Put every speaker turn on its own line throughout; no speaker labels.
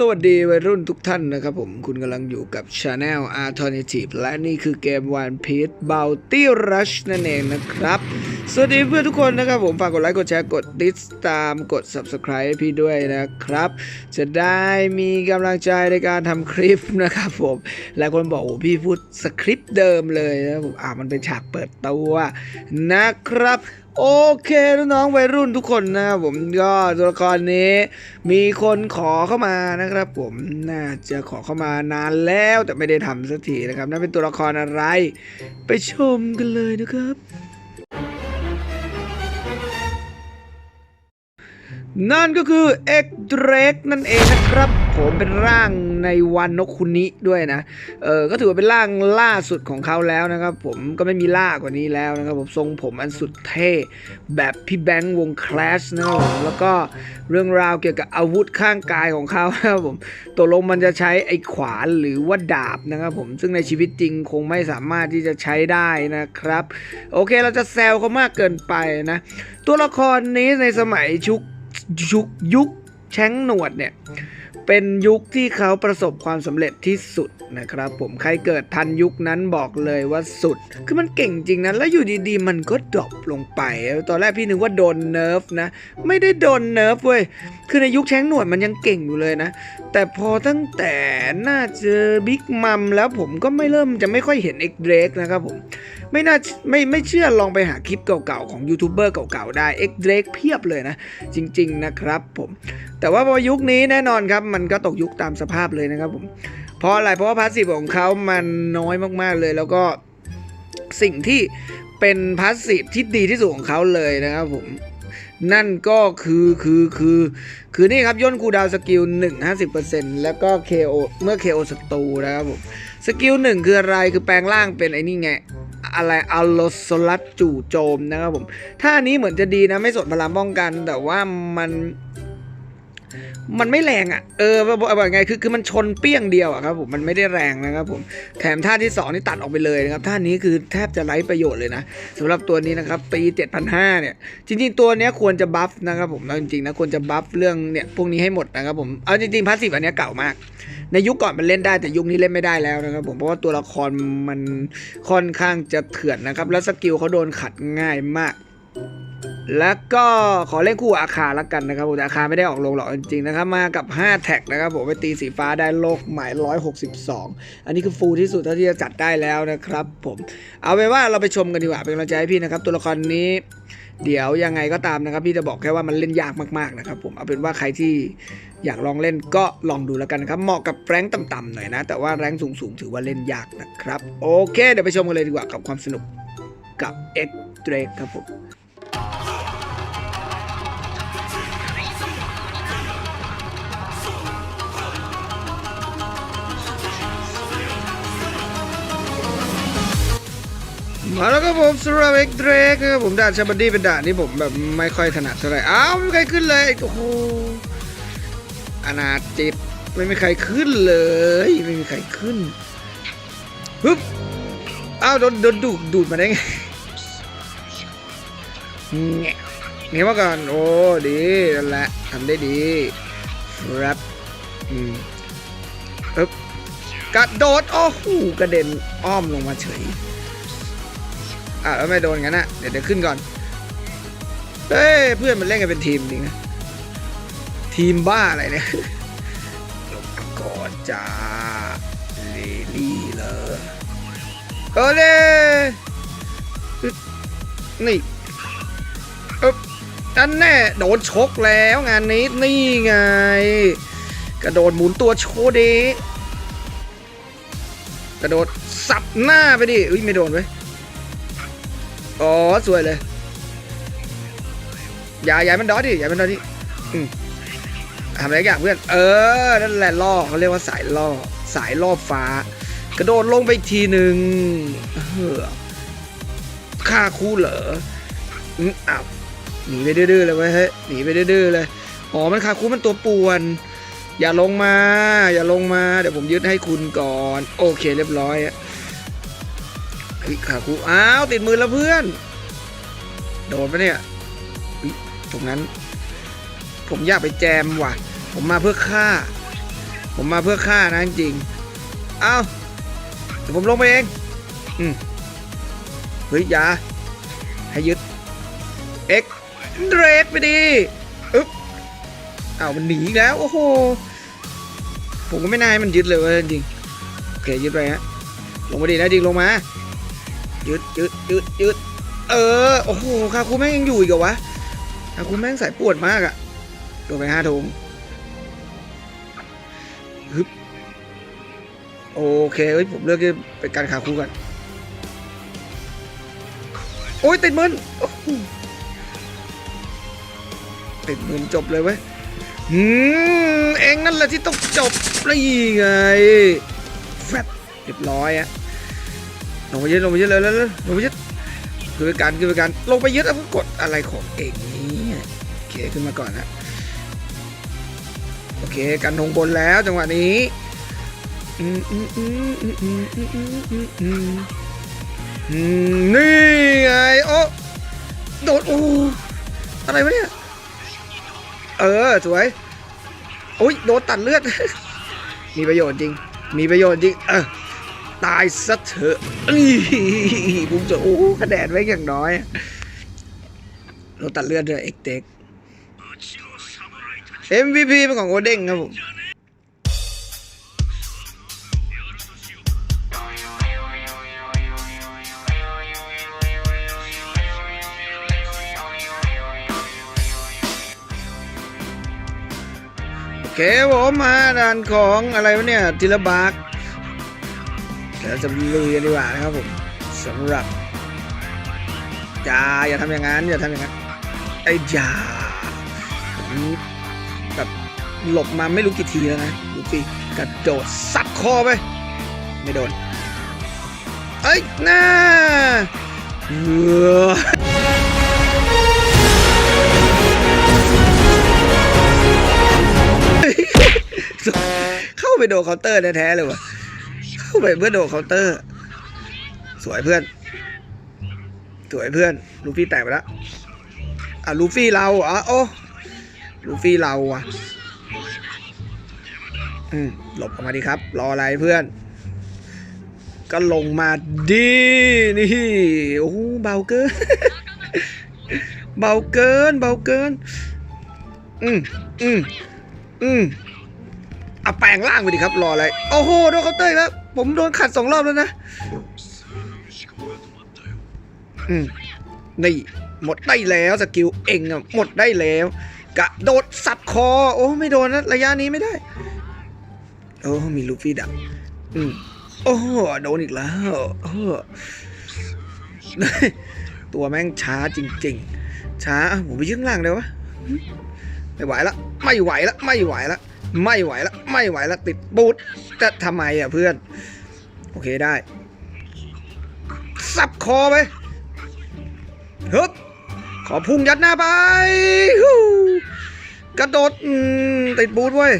สวัสดีวัยรุ่นทุกท่านนะครับผม คุณกำลังอยู่กับ Channel Alternative และนี่คือเกม One Piece Bounty Rush นั่นเองนะครับ สวัสดีเพื่อนทุกคนนะครับผมฝากกดไลค์กดแชร์กดติดตามกด Subscribe พี่ด้วยนะครับ จะได้มีกำลังใจในการทำคลิปนะครับผมหลายคนบอกโอ้พี่พูดสคริปต์เดิมเลยนะครับผมอ่ามันเป็นฉากเปิดตัวนะครับ โอเคน้องวัยรุ่นทุกคนนะครับผมก็ตัวละครนี้มีคนขอเข้ามานะครับ ผมน่าจะขอเข้ามานานแล้วแต่ไม่ได้ทำสักทีนะครับนั่นเป็นตัวละครอะไร ไปชมกันเลยนะครับนั่นก็คือเอ็กเดรกนั่นเองนะครับ ผมเป็นร่าง ในวันนกคุนิด้วยนะ เออก็ถือว่าเป็นร่างล่าสุดของเขาแล้วนะครับ ผมก็ไม่มีล่ากว่านี้แล้วนะครับผมทรงผมอันสุดเท่แบบพี่แบงค์วงคลาสนะครับผมแล้วก็เรื่องราวเกี่ยวกับอาวุธข้างกายของเขาครับผมตกลงมันจะใช้ไอ้ขวานหรือว่าดาบนะครับผมซึ่งในชีวิตจริงคงไม่สามารถที่จะใช้ได้นะครับ โอเคเราจะแซวเขามากเกินไปนะ ตัวละครนี้ในสมัยชุกยุคยุคแช้งหนวดเนี่ย เป็นยุคที่เขาประสบความสำเร็จที่สุดนะครับผมใครเกิดทันยุคนั้นบอกเลยว่าสุด คือมันเก่งจริงนะแล้วอยู่ดีๆ มันก็ดรอปลงไป ตอนแรกพี่นึกว่าโดนเนิร์ฟนะ ไม่ได้โดนเนิร์ฟเว้ยคือในยุคแช้งหนวดมันยังเก่งอยู่เลยนะ แต่พอตั้งแต่น่าเจอบิ๊กมัมแล้วผมก็ไม่เริ่มจะไม่ค่อยเห็นเอ็กเดรกนะครับผม ไม่น่าไม่ไม่เชื่อลองไปหาคลิปเก่าๆ ของยูทูบเบอร์เก่าๆ ได้เอ็กเดรกเพียบเลยนะ จริงๆนะครับผม แต่ว่าพอยุคนี้แน่นอนครับ มันก็ตกยุคตามสภาพเลยนะครับผมเพราะอะไรเพราะว่าพาสซีฟของเขามันน้อยมากๆเลยแล้วก็สิ่งที่เป็นพาสซีฟที่ดีที่สุดของเขาเลยนะครับผม นั่นก็คือคือคือคือนี่ครับย่นคูดาวน์สกิล1 50%แล้วก็ KO เมื่อเคโอศัตรูนะครับผมสกิลหนึ่งคืออะไรคือแปลงร่างเป็นไอ้นี่ไงอะไรอัลโลโซลัสจู่โจมนะครับผมท่านี้เหมือนจะดีนะไม่สดพลังป้องกัน แต่ว่ามัน มันไม่แรงอะ่ะ เออบอกบไง คือคือมันชนเปี้ยงเดียวอะครับผม มันไม่ได้แรงนะครับผม แถมท่าที่สองนี่ตัดออกไปเลยนะครับ ท่านี้คือแทบจะไร้ประโยชน์เลยนะสำหรับตัวนี้นะครับ ปี 7,500 เนี่ย จริงๆ ตัวเนี้ยควรจะบัฟนะครับผมเอาจริงๆนะ ควรจะบัฟเรื่องเนี่ยพวกนี้ให้หมดนะครับผม เอาจริงๆพาสซีฟอันเนี้ยเก่ามาก ในยุคก่อนมันเล่นได้แต่ยุคนี้เล่นไม่ได้แล้วนะครับผม เพราะว่าตัวละครมันค่อนข้างจะเถื่อนนะครับ แล้วสกิลเขาโดนขัดง่ายมาก แล้วก็ขอเล่นคู่อาคาละกันนะครับผมแต่อาคาไม่ได้ออกลงหรอกจริงๆนะครับ มากับ 5 แท็กนะครับผมไปตีสีฟ้าได้โลกหมาย 162 อันนี้คือฟูลที่สุดเท่าที่จะจัดได้แล้วนะครับผมเอาเป็นว่าเราไปชมกันดีกว่าเป็นกำลังใจให้พี่นะครับ ตัวละครนี้ เดี๋ยวยังไงก็ตามนะครับ พี่จะบอกแค่ว่ามันเล่นยากมากๆนะครับผมเอาเป็นว่าใครที่อยากลองเล่นก็ลองดูแล้วกันนครับเหมาะกับแรงต่ำๆหน่อยนะ แต่ว่าแรงสูงๆ ถือว่าเล่นยากนะครับ โอเค เดี๋ยวไปชมกันเลยดีกว่ากับความสนุกกับ X Drake ครับผม มาแล้วครับผมสรับเอ็กเดรกครับผมด่านชาบันดี้เป็นด่านที่ผมแบบไม่ค่อยถนัดเท่าไหร่อ้าวไม่มีใครขึ้นเลยโอ้โหอนาจิตไม่มีใครขึ้นเลย ไม่มีใครขึ้นฮึบอ้าวโดนโดนดูดดูดมาได้ไงเงี้ยมาก่อนโอ้ดีนั่นแหละทำได้ดีครับอืมอึ๊บกระโดดโอ้โหกระเด็นอ้อมลงมาเฉย อะแล้วไม่โดนงั้นนะเดี๋ยวเดี๋ยวขึ้นก่อนเฮ้ยเพื่อนมันเล่นกันเป็นทีมจริงนะทีมบ้าอะไรเนี่ยลงก่อนจ้าเลลี่เลยเอเล่นี่อ๊บอันแน่โดนชกแล้วงานนี้นี่ไง กระโดดหมุนตัวโชว์เดกระโดดสับหน้าไปดิอุ้ยไม่โดนเว้ย อ๋อสวยเลยอย่าอย่ามันดอดิอย่ามันดอดิอืมทำอะไรอย่างเพื่อน เออ นั่นแหละล่อเขาเรียกว่าสายล่อ สายล่อฟ้า กระโดดลงไปอีกทีหนึ่งเฮ้อฆ่าคู่เหรออืมอ้าวหนีไปดื้อๆเลยเว้ยเฮ้ยหนีไปดื้อๆเลย อ๋อ มันฆ่าคู่มันตัวป่วน อย่าลงมา อย่าลงมา เดี๋ยวผมยึดให้คุณก่อน โอเคเรียบร้อยอะ เฮ้ยขาคูอ้าวติดมือแล้วเพื่อน โดนปะเนี่ยตรงนั้น ผมอยากไปแจมว่ะ ผมมาเพื่อฆ่า ผมมาเพื่อฆ่านะจริงเอาเดี๋ยวผมลงไปเอง อืมเฮ้ยอย่าให้ยึดเอ็กเดรกไปดีอึ๊บอ้าวมันหนีแล้ว โอ้โห ผมก็ไม่น่าให้มันยึดเลยจริงโอเคยึดไปฮะลงมาดีนะจริงลงมา ยึดยึดยึดยึดเออ โอ้โหคาคูแม่งยังอยู่อีกเหรอวะคาคูแม่งสายปวดมากอะโดนไปห้าธงฮึบโอเคเฮ้ยผมเลือกที่ไปการคาคูกันโอ้ยติดมือโอ้โหติดมือจบเลยเว้ยอืมเองนั่นแหละที่ต้องจบนี่ไงแฟบเรียบร้อยอะ ลงไปยึดลงไปยึดเลยเลยลงไปยึดคือไปการคือไปการลงไปยึดแล้วกดอะไรของเอกนี้โอเคขึ้นมาก่อนนะโอเคกันทงบนแล้วจังหวะนี้นี่ไงโอ้โดดออะไรวะเนี่ยเออสวยโอ้ยโดนตัดเลือด มีประโยชน์จริง มีประโยชน์จริง เออ ตายซะเถอะผมจะโอ้คะแนนไว้อย่างน้อย เราตัดเลือดด้วยเอ็กเต็ก MVP เป็นของโอเด้งครับผมโอเคผมมาด่านของอะไรวะเนี่ย ทิลบาก ดี๋ยวจะลุยกันดีกว่านะครับผมสำหรับอย่าอย่าทำอย่างนั้นอย่าทำอย่างนั้นไอ้จ่าผมแบบหลบมาไม่รู้กี่ทีแล้วนะดูสิกระโดดซัดคอไป ไม่โดน เอ้ยน่าเอเข้าไปโดนเคาน์เตอร์แท้ๆเลยวะ ไปเพื่อโดเคาน์เตอร์ สวยเพื่อน สวยเพื่อน ลูฟี่แตกไปแล้วอะลูฟี่เราอะโอ้ลูฟี่เราอะอืมหลบออกมาดีครับ รออะไรเพื่อน ก็ลงมาดีนี่โอ้โหเบาเกิน เบาเกิน เบาเกิน อืมอืมอืมเอาแปลงร่างไปดิครับ รออะไร โอ้โหโดนเคาน์เตอร์แล้ว ผมโดนขัดสองรอบแล้วนะอืมนี่ หมดได้แล้วสกิลเองอะหมดได้แล้วกะโดดสับคอ โอ้ไม่โดนนะระยะนี้ไม่ได้ โอ้มีลูฟี่ดักอืมโอ้โดนอีกแล้วโอ้ตัวแม่งช้าจริง ๆ ช้าผมไปยึดข้างล่างเลยวะไม่ไหวละไม่ไหวละไม่ไหวละ ไม่ไหวละไม่ไหวละติดบูทจะทำไมอะเพื่อน โอเคได้ สับคอไปฮึบขอพุ่งยัดหน้าไปฮู้กระโดดติดบูทเว้ย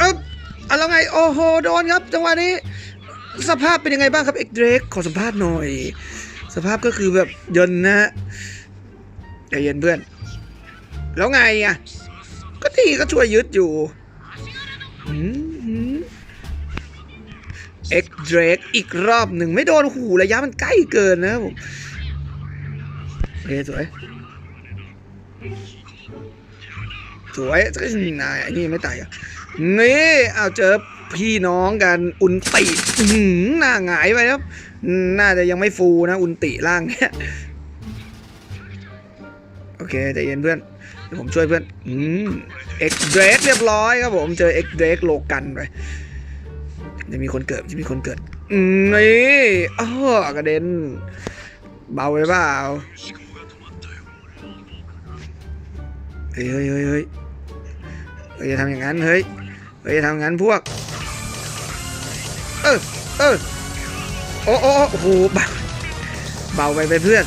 อึ๊บอะแล้วไง โอ้โห โดนครับ จังหวะนี้ สภาพเป็นยังไงบ้างครับเอ็กเดรกขอสัมภาษณ์หน่อย สภาพก็คือแบบยนนะฮะใจเย็นเพื่อน แล้วไงอะ ก็ที่ก็ช่วยยึดอยู่เอ็กเดรกอีกรอบหนึ่งไม่โดนหูระยะมันใกล้เกินนะครับผมโอเคสวยสวยนายอันนี้ยังไม่ตายอะนี่เอาเจอพี่น้องกันอุนติหือหน้าหงายไปครับ น่าจะยังไม่ฟูนะ อุนติล่างเนี่ย โอเคใจเย็นเพื่อน ผมช่วยเพื่อน อืมเอ็กเดรกเรียบร้อยครับผมเจอเอ็กเดรกโลกันไปจะมีคนเกิดจะมีคนเกิด อืมนี่อ้อกระเด็น เบาไปเปล่าเฮ้ยเฮ้ยเฮ้ยเฮ้ยเฮ้ยอย่าทำอย่างนั้นเฮ้ยเฮ้ยอย่าทำอย่างนั้นพวก เออเออโอ้โอ้โอ้โหเบาเบาไปไปเพื่อน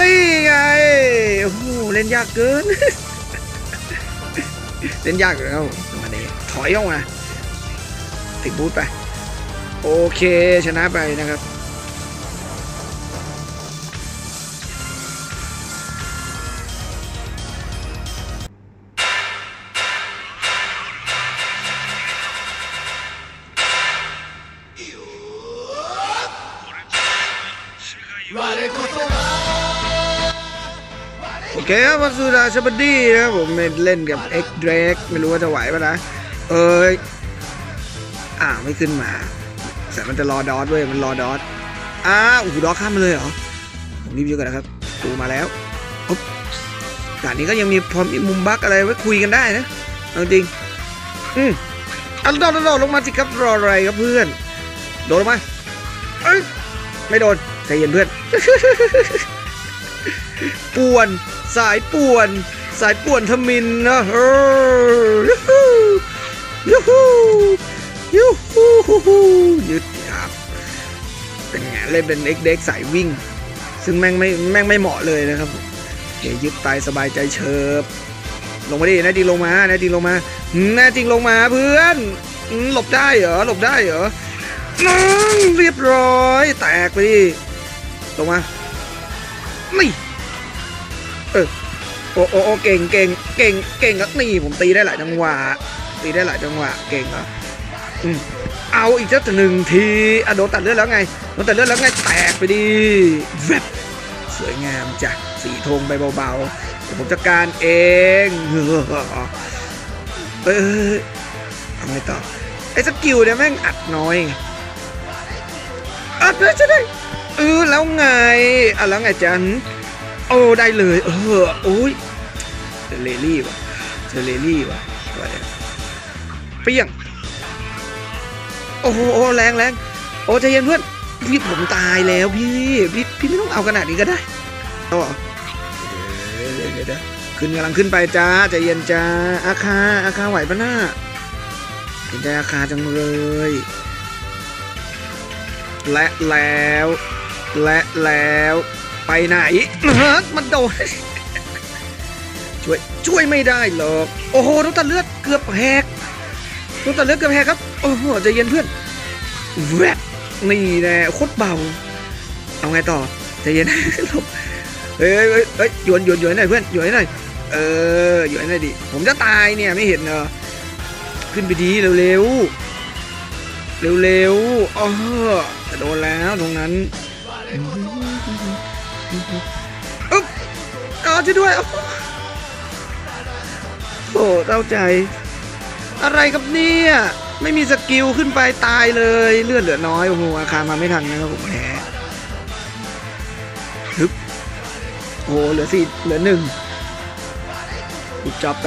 นี่ไง โอ้โห เล่นยากเกิน เล่นยากเลยครับผมาเนี้ถอยออกมาติดบูทไป โอเคชนะไปนะครับ เคครับวัสุดาชบดีนะครับผมเล่นกับเอ็กเดรกไม่รู้ว่าจะไหวปะนะ เอ้ยอ่าไม่ขึ้นมา แต่มันจะรอดอทด้ยมันรอดอทอ้าโอ้โหดอทข้ามมาเลยเหรอผมรีบเยอะกันนะครับตูมาแล้วอ๊บด่านนี้ก็ยังมีพร้อมีมุมบักอะไรไว้คุยกันได้นะจริงอืมอาโดดโดดลงมาสิครับรออะไรครับเพื่อน โดดลงมาเอ้ยไม่โดนใจเย็นเพื่อน ป่วน สายป่วน สายป่วนทมินนะเออยูฮูยูฮูยูฮูยูฮูยึดครับเป็นไงเล่นเป็นเอ็กเด็กสายวิ่ง ซึ่งแม่งไม่แม่งไม่เหมาะเลยนะครับเดี๋ยวยึดตายสบายใจเชิบลงมาดิแน่จริงลงมาแน่จริงลงมาแน่จริงลงมาเพื่อนหลบได้เหรอหลบได้เหรอเรียบร้อย แตกไปดิลงมา นี่เออโอ้โอ้โอเก่งเก่งเก่งเก่งครับนี่ผมตีได้หลายจังหวะตีได้หลายจังหวะเก่งออืมเอาอีกสักหนึ่งทีอะโดนตัดเลือดแล้วไงโดนตัดเลือดแล้วไงแตกไปดิแวบสวยงามจ้ะสีธงไปเบาๆเดี๋ยวผมจัดการเองเออทำไงต่อไอ้สกิลเนี่ยแม่งอัดน้อยอัดได้ใช่ได้ เออแล้วไงอะแล้วไงจันโอ้ได้เลย เออโอ้ยเจอเลลี่ว่ะเจอเลลี่ว่ะตัวเปี้ยงโอ้โหโอ้แรงแรงโอ้ใจเย็นเพื่อนพี่ผมตายแล้วพี่พี่พี่ไม่ต้องเอาขนาดนี้ก็ได้เอาเหรอเดี๋ยวเดี๋ยวเดี๋ยวขึ้นกำลังขึ้นไปจ้าใจเย็นจ้าอาคาอาคาไหวปะหน้าเห็นใจอาคาจังเลย และแล้ว และแล้วไปไหนมันโดนช่วยช่วยไม่ได้หรอกโอ้โหน้ำตาเลือดเกือบแหกน้ำตาเลือดเกือบแหกครับโอ้โหใจเย็นเพื่อนแวบนี่แน่โคตรเบา เอาไงต่อใจเย็นหลบเฮ้ยเฮ้ยเฮ้ยหยวนหยวนหยวนหน่อยเพื่อนหยวนหน่อยเออหยวนหน่อยดิผมจะตายเนี่ยไม่เห็นเหรอขึ้นไปดีเร็วๆเร็วๆอ๋อจะโดนแล้วตรงนั้น อึ๊บอ๋อช่วยด้วยโอ้เต้าใจ อะไรครับเนี่ย ไม่มีสกิลขึ้นไปตายเลยเลือดเหลือน้อย โอ้โห อาคารมาไม่ทันนะครับผมแพ้ฮึบโอ้โหเหลือสี่เหลือหนึ่งจับไป